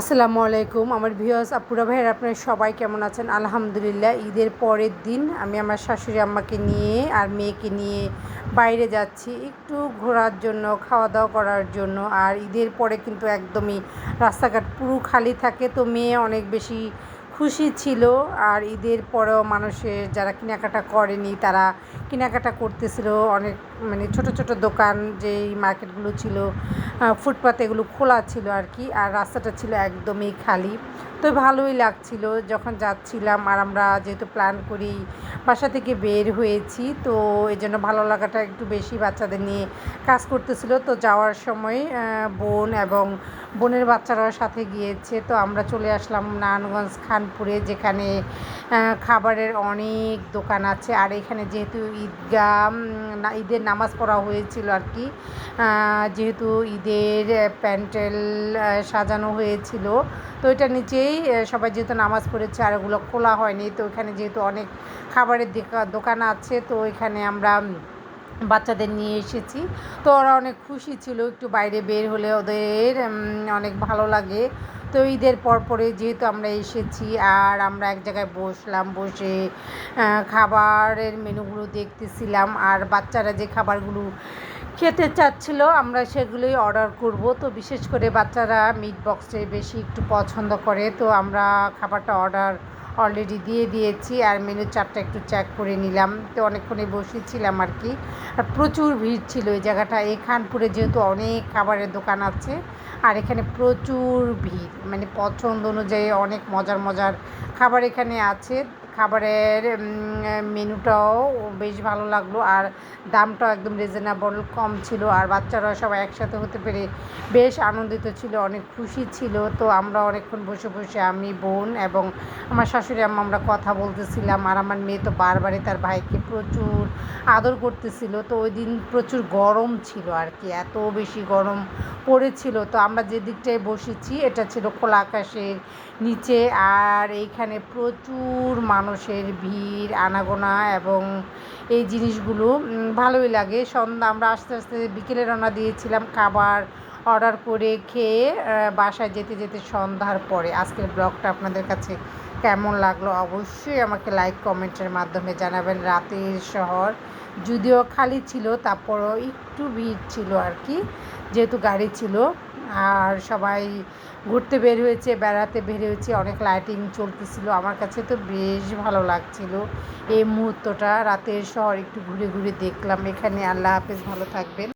আসসালামু আলাইকুম। আমার ভিউয়ার্স, আপুরা, ভাইয়ের, আপনারা সবাই কেমন আছেন? আলহামদুলিল্লাহ, ঈদের পরের দিন আমি আমার শাশুড়ি আম্মাকে নিয়ে আর মেয়েকে নিয়ে বাইরে যাচ্ছি, একটু ঘোরার জন্য খাওয়া দাওয়া করার জন্য। আর ঈদের পরে কিন্তু একদমই রাস্তাঘাট পুরো খালি থাকে, তো মেয়ে অনেক বেশি খুশি ছিল আর ঈদের পরেও মানুষের যারা কেনাকাটা করেনি, তারা কেনাকাটা করতেছিল। অনেক মানে ছোট ছোট দোকান যেই মার্কেটগুলো ছিল ফুটপাতে এগুলো খোলা ছিল আর কি। আর রাস্তাটা ছিল একদমই খালি। তো ভালোই লাগছিল। যখন যাচ্ছিলাম আর আমরা যেহেতু প্ল্যান করি বাসা থেকে বের হয়েছি, তো এই জন্য ভালো লাগাটা একটু বেশি বাচ্চাদের নিয়ে কাজ করতেছিল। তো যাওয়ার সময় বোন এবং বোনের বাচ্চারাও সাথে গিয়েছে। তো আমরা চলে আসলাম নারায়ণগঞ্জ খানপুরে যেখানে খাবারের অনেক দোকান আছে। আর এখানে যেহেতু ঈদগাহ ঈদের নামাজ পড়া হয়েছিল আর কি যেহেতু ঈদের প্যান্ডেল সাজানো হয়েছিল। তো এটা নিচেই সবাই যেহেতু নামাজ পড়েছে আর ওগুলো খোলা হয়নি, তো এখানে যেহেতু অনেক খাবারের দোকান আছে, তো এখানে আমরা বাচ্চাদের নিয়ে এসেছি। তো ওরা অনেক খুশি ছিল, একটু বাইরে বের হলে ওদের অনেক ভালো লাগে। তো ঈদের পর পরে যেহেতু আমরা এসেছি আর আমরা এক জায়গায় বসলাম, বসে খাবারের মেনুগুলো দেখতেছিলাম আর বাচ্চারা যে খাবারগুলো খেতে চাচ্ছিল আমরা সেগুলোই অর্ডার করব। তো বিশেষ করে বাচ্চারা মিট বক্সে বেশি একটু পছন্দ করে, তো আমরা খাবারটা অর্ডার অলরেডি দিয়ে দিয়েছি আর মেনু চারটা একটু চেক করে নিলাম। তো অনেকক্ষণে বসেছিলাম আর কি। আর প্রচুর ভিড় ছিল এই জায়গাটা। এই খানপুরে যেহেতু অনেক খাবারের দোকান আছে আর এখানে প্রচুর ভিড়। মানে পছন্দ অনুযায়ী অনেক মজার মজার খাবার এখানে আছে। খাবারের মেনুটাও বেশ ভালো লাগল আর দামটাও একদম রিজনেবল কম ছিল আর বাচ্চারা সবাই একসাথে হতে পেরে বেশ আনন্দিত ছিল, অনেক খুশি ছিল। তো আমরা অনেকক্ষণ বসে বসে আমি, বোন এবং আমার শাশুড়ি আম্মা আমরা কথা বলতেছিলাম আর আমার মেয়ে তো বারবারই তার ভাইকে প্রচুর আদর করতেছিল। তো ওই দিন প্রচুর গরম ছিল আর কি, এত বেশি গরম পড়েছিল। তো আমরা যে দিকটায় বসেছি, এটা ছিল খোলা আকাশের নিচে আর এইখানে প্রচুর মানুষের ভিড়, আনাগোনা এবং এই জিনিসগুলো ভালোই লাগে। সন্ধ্যা আমরা আস্তে আস্তে বিকেলে রওনা দিয়েছিলাম খাবার অর্ডার করে খেয়ে বাসায় যেতে যেতে সন্ধ্যার পরে। আজকের ব্লগটা আপনাদের কাছে কেমন লাগল অবশ্যই আমাকে লাইক কমেন্টের মাধ্যমে জানাবেন। রাতের শহর যদিও খালি ছিল, তারপরও একটু ভিড় ছিল আর কি, যেহেতু গাড়ি ছিল। আর সবাই ঘুরতে বের হয়েছে, বেড়াতে বের হয়েছে, অনেক লাইটিং চলতেছিল। আমার কাছে তো বেশ ভালো লাগছিল এই মুহূর্তটা। রাতের শহর একটু ঘুরে ঘুরে দেখলাম এখানে। আল্লাহ হাফেজ, ভালো থাকবেন।